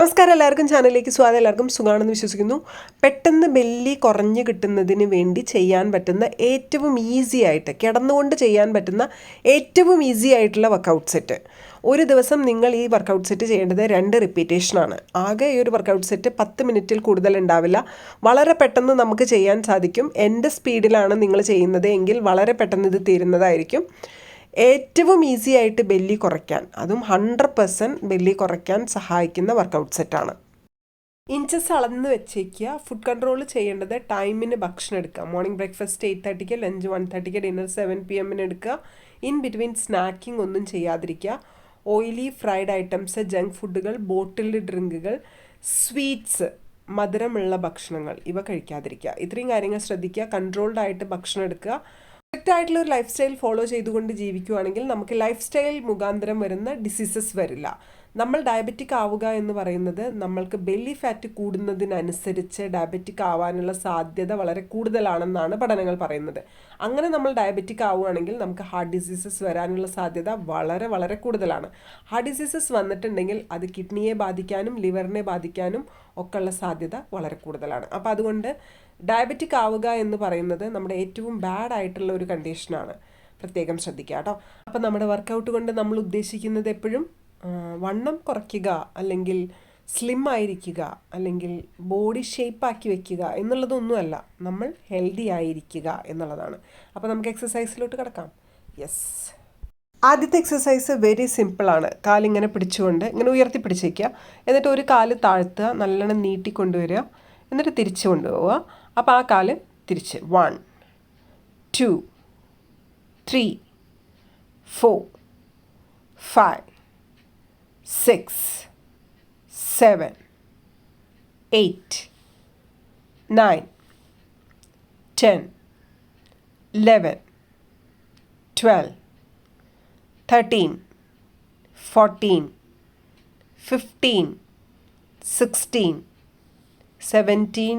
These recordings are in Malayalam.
നമസ്കാരം എല്ലാവർക്കും. ചാനലിലേക്ക് സ്വാഗതം. എല്ലാവർക്കും സുഖമാണെന്ന് വിശ്വസിക്കുന്നു. പെട്ടെന്ന് ബെല്ലി കുറഞ്ഞു കിട്ടുന്നതിന് വേണ്ടി ചെയ്യാൻ പറ്റുന്ന ഏറ്റവും ഈസി ആയിട്ട് കിടന്നുകൊണ്ട് ചെയ്യാൻ പറ്റുന്ന ഏറ്റവും ഈസി ആയിട്ടുള്ള വർക്കൗട്ട് സെറ്റ് ഒരു ദിവസം നിങ്ങൾ ഈ വർക്കൗട്ട് സെറ്റ് ചെയ്യേണ്ടത് രണ്ട് റിപ്പീറ്റേഷനാണ് ആകെ ഈ ഒരു വർക്കൗട്ട് സെറ്റ് പത്ത് മിനിറ്റിൽ കൂടുതൽ ഉണ്ടാവില്ല. വളരെ പെട്ടെന്ന് നമുക്ക് ചെയ്യാൻ സാധിക്കും. എന്റെ സ്പീഡിലാണ് നിങ്ങൾ ചെയ്യുന്നത് എങ്കിൽ വളരെ പെട്ടെന്ന് ഇത് തീരുന്നതായിരിക്കും. ഏറ്റവും ഈസി ആയിട്ട് ബെല്ലി കുറയ്ക്കാൻ അതും ഹൺഡ്രഡ് പെർസെന്റ് ബെല്ലി കുറയ്ക്കാൻ സഹായിക്കുന്ന വർക്കൗട്ട് സെറ്റാണ് ഇഞ്ചസ് അളന്ന് വെച്ചേക്കുക. ഫുഡ് കൺട്രോൾ ചെയ്യേണ്ടത് ടൈമിന് ഭക്ഷണം എടുക്കുക. മോർണിംഗ് ബ്രേക്ക്ഫാസ്റ്റ് എയ്റ്റ് തേർട്ടിക്ക് ലഞ്ച് വൺ തേർട്ടിക്ക് ഡിന്നർ സെവൻ പി എമ്മിന് എടുക്കുക. ഇൻ ബിറ്റ്വീൻ സ്നാക്കിംഗ് ഒന്നും ചെയ്യാതിരിക്കുക. ഓയിലി ഫ്രൈഡ് ഐറ്റംസ് ജങ്ക് ഫുഡുകൾ ബോട്ടിൽഡ് ഡ്രിങ്കുകൾ സ്വീറ്റ്സ് മധുരമുള്ള ഭക്ഷണങ്ങൾ ഇവ കഴിക്കാതിരിക്കുക. ഇത്രയും കാര്യങ്ങൾ ശ്രദ്ധിക്കുക. കൺട്രോൾഡ് ആയിട്ട് ഭക്ഷണം എടുക്കുക. കറക്റ്റ് ആയിട്ടുള്ള ഒരു ലൈഫ് സ്റ്റൈൽ ഫോളോ ചെയ്തുകൊണ്ട് ജീവിക്കുകയാണെങ്കിൽ നമുക്ക് ലൈഫ് സ്റ്റൈൽ മുഖാന്തരം വരുന്ന ഡിസീസസ് വരില്ല. നമ്മൾ ഡയബറ്റിക് ആവുക എന്ന് പറയുന്നത് നമ്മൾക്ക് ബെല്ലി ഫാറ്റ് കൂടുന്നതിനനുസരിച്ച് ഡയബറ്റിക് ആവാനുള്ള സാധ്യത വളരെ കൂടുതലാണെന്നാണ് പഠനങ്ങൾ പറയുന്നത്. അങ്ങനെ നമ്മൾ ഡയബറ്റിക് ആവുകയാണെങ്കിൽ നമുക്ക് ഹാർട്ട് ഡിസീസസ് വരാനുള്ള സാധ്യത വളരെ വളരെ കൂടുതലാണ്. ഹാർട്ട് ഡിസീസസ് വന്നിട്ടുണ്ടെങ്കിൽ അത് കിഡ്നിയെ ബാധിക്കാനും ലിവറിനെ ബാധിക്കാനും ഒക്കെയുള്ള സാധ്യത വളരെ കൂടുതലാണ്. അപ്പോൾ അതുകൊണ്ട് ഡയബറ്റിക് ആവുക എന്ന് പറയുന്നത് നമ്മുടെ ഏറ്റവും ബാഡ് ആയിട്ടുള്ള ഒരു കണ്ടീഷനാണ് പ്രത്യേകം ശ്രദ്ധിക്കുക കേട്ടോ. അപ്പം നമ്മുടെ വർക്കൗട്ട് കൊണ്ട് നമ്മൾ ഉദ്ദേശിക്കുന്നത് എപ്പോഴും വണ്ണം കുറയ്ക്കുക അല്ലെങ്കിൽ സ്ലിം ആയിരിക്കുക അല്ലെങ്കിൽ ബോഡി ഷേപ്പാക്കി വെക്കുക എന്നുള്ളതൊന്നുമല്ല നമ്മൾ ഹെൽത്തി ആയിരിക്കുക എന്നുള്ളതാണ്. അപ്പോൾ നമുക്ക് എക്സസൈസിലോട്ട് കിടക്കാം. യെസ് ആദ്യത്തെ എക്സസൈസ് വെരി സിമ്പിളാണ് കാലിങ്ങനെ പിടിച്ചുകൊണ്ട് ഇങ്ങനെ ഉയർത്തി പിടിച്ചേക്കുക. എന്നിട്ട് ഒരു കാൽ താഴ്ത്തുക നല്ലോണം നീട്ടി കൊണ്ടുവരിക. എന്നിട്ട് തിരിച്ചു കൊണ്ടുപോവുക. അപ്പോൾ ആ കാൽ തിരിച്ച്. One two three four five six seven eight nine ten eleven twelve thirteen fourteen fifteen sixteen seventeen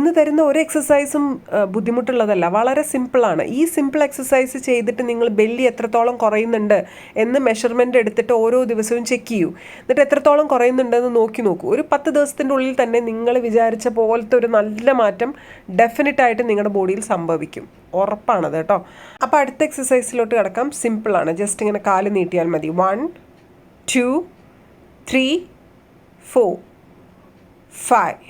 ഇന്ന് തരുന്ന ഒരു എക്സസൈസും ബുദ്ധിമുട്ടുള്ളതല്ല. വളരെ സിമ്പിളാണ് ഈ സിമ്പിൾ എക്സസൈസ് ചെയ്തിട്ട് നിങ്ങൾ ബെല്ലി എത്രത്തോളം കുറയുന്നുണ്ട് എന്ന് മെഷർമെന്റ് എടുത്തിട്ട് ഓരോ ദിവസവും ചെക്ക് ചെയ്യൂ. എന്നിട്ട് എത്രത്തോളം കുറയുന്നുണ്ടെന്ന് നോക്കി നോക്കൂ. ഒരു പത്ത് ദിവസത്തിന്റെ ഉള്ളിൽ തന്നെ നിങ്ങൾ വിചാരിച്ച പോലത്തെ ഒരു നല്ല മാറ്റം ഡെഫിനറ്റായിട്ട് നിങ്ങളുടെ ബോഡിയിൽ സംഭവിക്കും. ഉറപ്പാണത് കേട്ടോ. അപ്പോൾ അടുത്ത എക്സസൈസിലോട്ട് കിടക്കാം. സിമ്പിളാണ് ജസ്റ്റ് ഇങ്ങനെ കാൽ നീട്ടിയാൽ മതി. One two three four five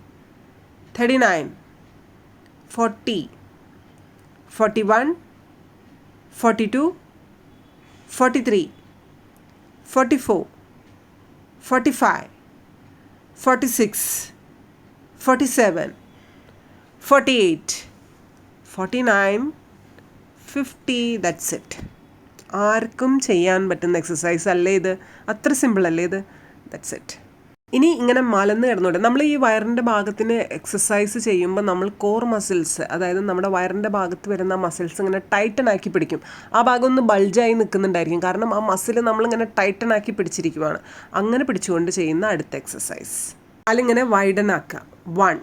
39, 40, 41, 42, 43, 44, 45, 46, 47, 48, forty nine fifty that's it ആർക്കും ചെയ്യാൻ പറ്റുന്ന എക്സസൈസ് അല്ലേ ഇത്? അത്ര സിമ്പിൾ അല്ലേ ഇത്? ദറ്റ്സ് ഇറ്റ് ഇനി ഇങ്ങനെ മലന്ന് കിടന്നോട്ടെ. നമ്മൾ ഈ വയറിന്റെ ഭാഗത്തിന് എക്സസൈസ് ചെയ്യുമ്പോൾ നമ്മൾ കോർ മസിൽസ് അതായത് നമ്മുടെ വയറിന്റെ ഭാഗത്ത് വരുന്ന മസിൽസ് ഇങ്ങനെ ടൈറ്റൺ ആക്കി പിടിക്കും. ആ ഭാഗം ഒന്ന് ബൾജായി നിൽക്കുന്നുണ്ടായിരിക്കും. കാരണം ആ മസിൽ നമ്മളിങ്ങനെ ടൈറ്റൺ ആക്കി പിടിച്ചിരിക്കുവാണ്. അങ്ങനെ പിടിച്ചുകൊണ്ട് ചെയ്യുന്ന അടുത്ത എക്സസൈസ് അതിലിങ്ങനെ വൈഡൻ ആക്കുക one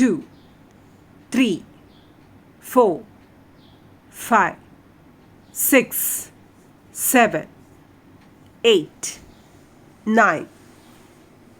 two three four five six seven eight nine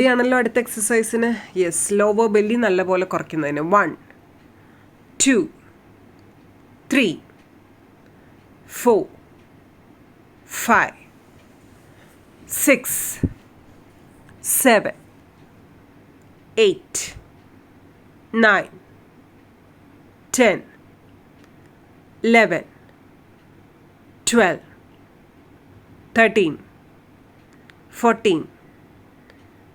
റെഡിയാണല്ലോ അടുത്ത എക്സസൈസിന് യെസ് ലോവർ ബെല്ലി നല്ലപോലെ കുറയ്ക്കുന്നതിന്. One two three four five six seven eight nine ten eleven twelve thirteen fourteen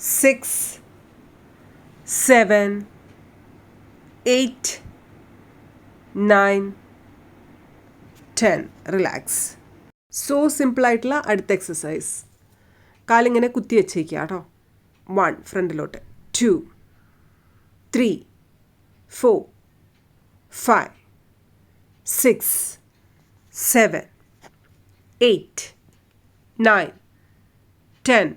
six seven, eight, nine, ten. Relax so സിമ്പിളായിട്ടുള്ള അടുത്ത എക്സസൈസ് കാലിങ്ങനെ കുത്തി വെച്ചേക്കുക കേട്ടോ. വൺ ഫ്രണ്ടിലോട്ട്. Two three four five six seven eight nine ten.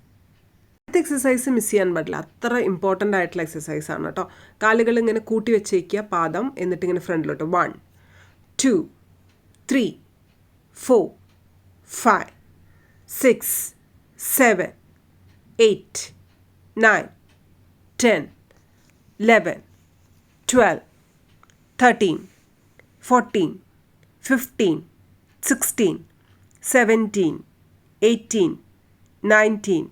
Exercise miss ചെയ്യാൻ പാടില്ല. അത്ര ഇമ്പോർട്ടന്റ് ആയിട്ടുള്ള എക്സസൈസ് ആണ് കേട്ടോ കാലുകൾ ഇങ്ങനെ കൂട്ടി വെച്ചേക്കുക പാദം എന്നിട്ട് ഇങ്ങനെ ഫ്രണ്ടിലോട്ട്. One two three four five six seven eight nine ten eleven twelve thirteen fourteen fifteen 16, 17, 18, 19,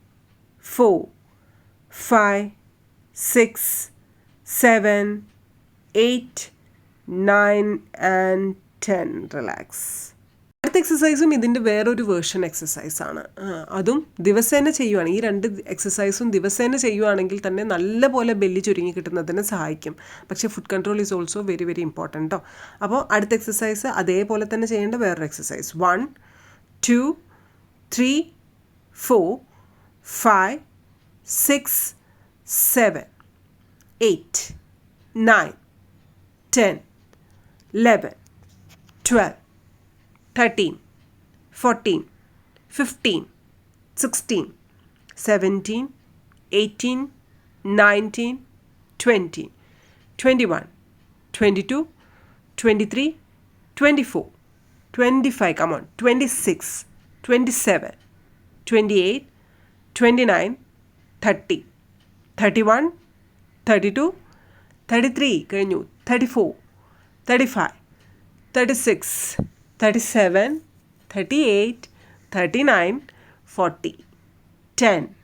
4, 5, 6, 7, 8, 9 and 10. Relax. അടുത്ത എക്സസൈസും ഇതിന്റെ വേറൊരു വേർഷൻ എക്സസൈസാണ് അതും ദിവസേന ചെയ്യുവാണ്. ഈ രണ്ട് എക്സസൈസും ദിവസേന ചെയ്യുവാണെങ്കിൽ തന്നെ നല്ലപോലെ ബെല്ലി ചുരുങ്ങി കിട്ടുന്നതിന് സഹായിക്കും. പക്ഷേ food control is also very very important കേട്ടോ അപ്പോൾ അടുത്ത എക്സസൈസ് അതേപോലെ തന്നെ ചെയ്യേണ്ട വേറൊരു exercise one two three four five, six, seven, eight, nine, ten, eleven, twelve, thirteen, fourteen, fifteen, sixteen, seventeen, eighteen, nineteen, twenty, twenty-one, twenty-two, twenty-three, twenty-four, twenty-five. come on, 26, 27, 28, 29, 30, 31, 32, 33, 34, 35, 36, 37, 38, 39, 40, 10,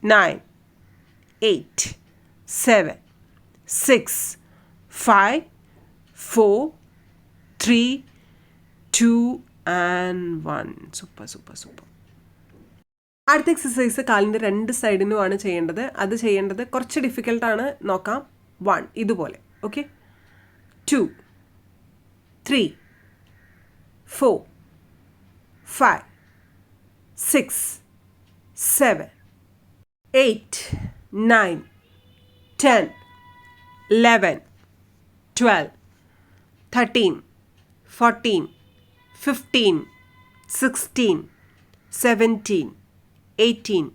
9, 8, 7, 6, 5, 4, 3, 2 and 1. Super, super, super. അടുത്ത എക്സസൈസ് കാലിന്റെ രണ്ട് സൈഡിനും ആണ് ചെയ്യേണ്ടത്. അത് ചെയ്യേണ്ടത് കുറച്ച് ഡിഫിക്കൽട്ടാണ് നോക്കാം. വൺ ഇതുപോലെ. Okay two three four five six seven eight nine ten eleven twelve thirteen fourteen fifteen sixteen seventeen eighteen,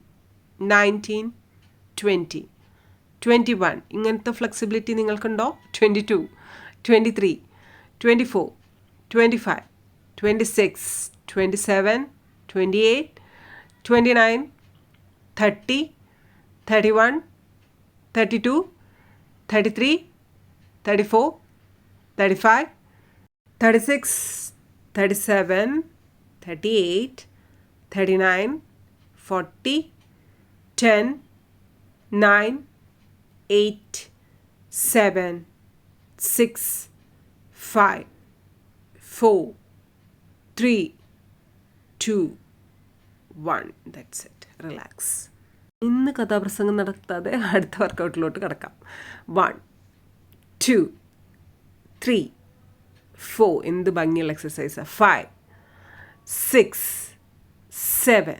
nineteen twenty twenty one ഇങ്ങനത്തെ flexibility നിങ്ങൾക്കുണ്ടോ? Twenty two twenty three twenty four twenty five 26, 27, 28, 29, 30, 31, 32, 33, 34, 35, 36, 37, 38, 39, 40, 10, 9, 8, 7, 6, 5, 4, three two one that's it relax ഇന്ന് കഥാപ്രസംഗം നടത്താതെ അടുത്ത വർക്കൗട്ടിലോട്ട് കിടക്കാം. വൺ ടു ത്രീ ഫോർ എന്ത് ഭംഗിയുള്ള എക്സസൈസാണ് five six seven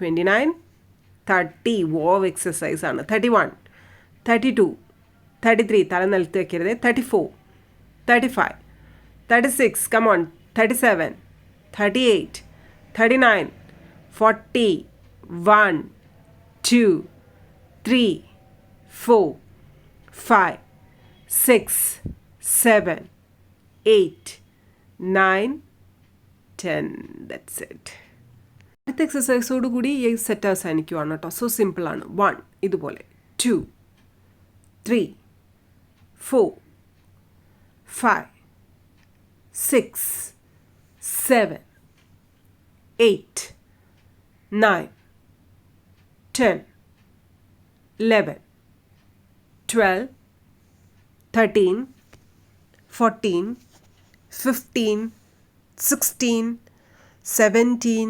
29, 30 വോവ് എക്സസൈസ് ആണ് thirty one thirty two thirty three തല നിലത്ത് വെക്കരുത് thirty four thirty five thirty six come on thirty seven 38, 39, 40, 1, 2, 3, 4, 5, 6, 7, 8, 9, 10. That's it. അടുത്ത എക്സസൈസോട് കൂടി ഈ സെറ്റ് അവസാനിക്കുവാണ് കേട്ടോ സോ സിമ്പിളാണ് വൺ ഇതുപോലെ. Two three four five six seven eight nine ten eleven twelve thirteen fourteen fifteen sixteen seventeen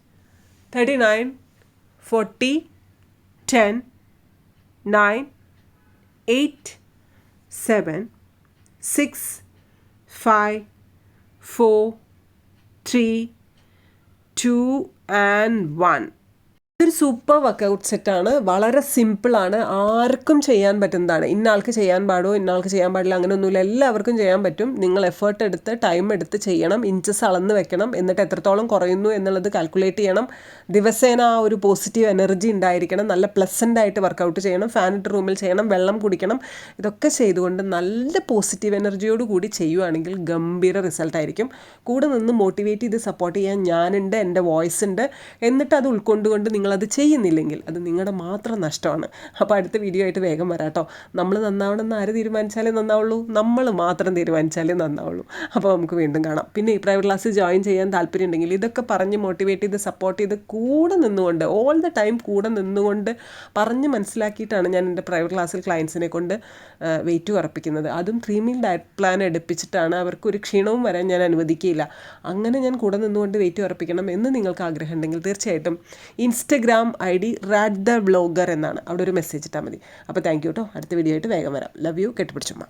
39, 40, 10, 9, 8, 7, 6, 5, 4, 3, 2 and 1. ഇതൊരു സൂപ്പർ വർക്കൗട്ട് സെറ്റാണ്. വളരെ സിമ്പിളാണ് ആർക്കും ചെയ്യാൻ പറ്റുന്നതാണ്. ഇന്നാൾക്ക് ചെയ്യാൻ പാടോ ഇന്നാൾക്ക് ചെയ്യാൻ പാടില്ല. അങ്ങനെയൊന്നുമില്ല. എല്ലാവർക്കും ചെയ്യാൻ പറ്റും. നിങ്ങൾ എഫേർട്ട് എടുത്ത് ടൈം എടുത്ത് ചെയ്യണം. ഇഞ്ചസ് അളന്ന് വെക്കണം. എന്നിട്ട് എത്രത്തോളം കുറയുന്നു എന്നുള്ളത് കാൽക്കുലേറ്റ് ചെയ്യണം. ദിവസേന ആ ഒരു പോസിറ്റീവ് എനർജി ഉണ്ടായിരിക്കണം. നല്ല പ്ലസന്റ് ആയിട്ട് വർക്കൗട്ട് ചെയ്യണം. ഫാനിട്ട് റൂമിൽ ചെയ്യണം. വെള്ളം കുടിക്കണം. ഇതൊക്കെ ചെയ്തുകൊണ്ട് നല്ല പോസിറ്റീവ് എനർജിയോട് കൂടി ചെയ്യുവാണെങ്കിൽ ഗംഭീര റിസൾട്ട് ആയിരിക്കും. കൂടെ നിന്ന് മോട്ടിവേറ്റ് ചെയ്ത് സപ്പോർട്ട് ചെയ്യാൻ ഞാനുണ്ട് എന്റെ വോയിസ് ഉണ്ട്. എന്നിട്ട് അത് ഉൾക്കൊണ്ടുകൊണ്ട് നിങ്ങളത് ചെയ്യുന്നില്ലെങ്കിൽ അത് നിങ്ങളുടെ മാത്രം നഷ്ടമാണ്. അപ്പോൾ അടുത്ത വീഡിയോ ആയിട്ട് വേഗം വരാട്ടോ നമ്മൾ നന്നാവണമെന്ന് ആര് തീരുമാനിച്ചാലേ നന്നാവുള്ളൂ? നമ്മൾ മാത്രം തീരുമാനിച്ചാലേ നന്നാവുള്ളൂ. അപ്പോൾ നമുക്ക് വീണ്ടും കാണാം. പിന്നെ ഈ പ്രൈവറ്റ് ക്ലാസ് ജോയിൻ ചെയ്യാൻ താല്പര്യം ഉണ്ടെങ്കിൽ ഇതൊക്കെ പറഞ്ഞ് മോട്ടിവേറ്റ് ചെയ്ത് സപ്പോർട്ട് ചെയ്ത് കൂടെ നിന്നുകൊണ്ട് ഓൾ ദ ടൈം കൂടെ നിന്നുകൊണ്ട് പറഞ്ഞ് മനസ്സിലാക്കിയിട്ടാണ് ഞാൻ എന്റെ പ്രൈവറ്റ് ക്ലാസ്സിൽ ക്ലയൻസിനെ കൊണ്ട് വെയിറ്റ് ഉറപ്പിക്കുന്നത്. അതും ത്രീ മീൽ ഡയറ്റ് പ്ലാൻ എടുപ്പിച്ചിട്ടാണ്. അവർക്ക് ഒരു ക്ഷീണവും വരാൻ ഞാൻ അനുവദിക്കുകയില്ല. അങ്ങനെ ഞാൻ കൂടെ നിന്നുകൊണ്ട് വെയിറ്റ് ഉറപ്പിക്കണം എന്ന് നിങ്ങൾക്ക് ആഗ്രഹമുണ്ടെങ്കിൽ തീർച്ചയായിട്ടും തീർച്ചയായിട്ടും Instagram I D rad the blogger എന്നാണ്. അവിടെ ഒരു മെസ്സേജ് ഇട്ടാൽ മതി. അപ്പോൾ താങ്ക് യു കേട്ടോ അടുത്ത വീഡിയോ ആയിട്ട് വേഗം വരാം. Love you കെട്ടിപ്പിടിച്ചുമ്മ